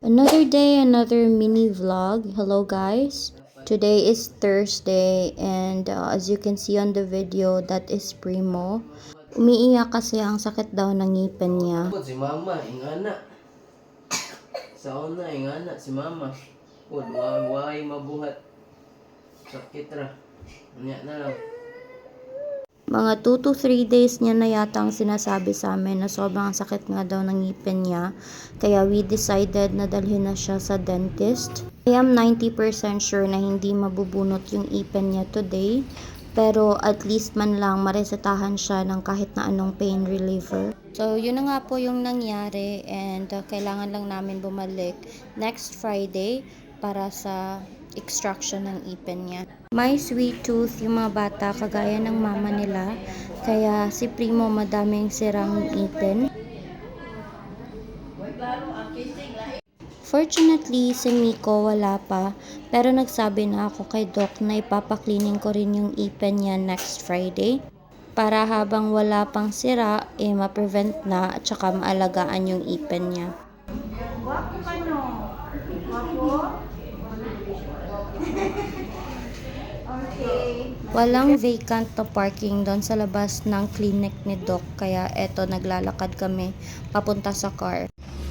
Another day, another mini vlog. Hello guys. Today is Thursday and uh, as you can see on the video, that is Primo. Umiiyak kasi ang sakit daw ng ngipin niya. Si mama, ingana. Sa una, ingana si mama. Pud, wa way mabuhat. Sakit ra. Nya na lang. Mga 2 to 3 days niya na yata ang sinasabi sa amin na sobrang sakit nga daw ng ngipin niya. Kaya we decided na dalhin na siya sa dentist. I am 90% sure na hindi mabubunot yung ipin niya today. Pero at least man lang maresetahan siya ng kahit na anong pain reliever. So yun na nga po yung nangyari and uh, kailangan lang namin bumalik next Friday para sa extraction ng ipin niya. May sweet tooth yung mga bata kagaya ng mama nila. Kaya si Primo madaming sirang ipin. Fortunately, si Miko wala pa. Pero nagsabi na ako kay Doc na ipapaklining ko rin yung ipin niya next Friday. Para habang wala pang sira, eh ma-prevent na at saka maalagaan yung ipin niya. Walang vacant na parking doon sa labas ng clinic ni Doc. Kaya eto, naglalakad kami papunta sa car.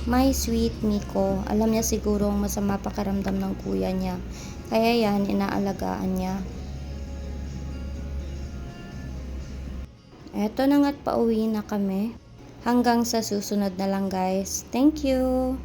My sweet Miko, alam niya siguro ang masama pakiramdam ng kuya niya. Kaya yan, inaalagaan niya. Eto na nga't pauwi na kami. Hanggang sa susunod na lang guys. Thank you!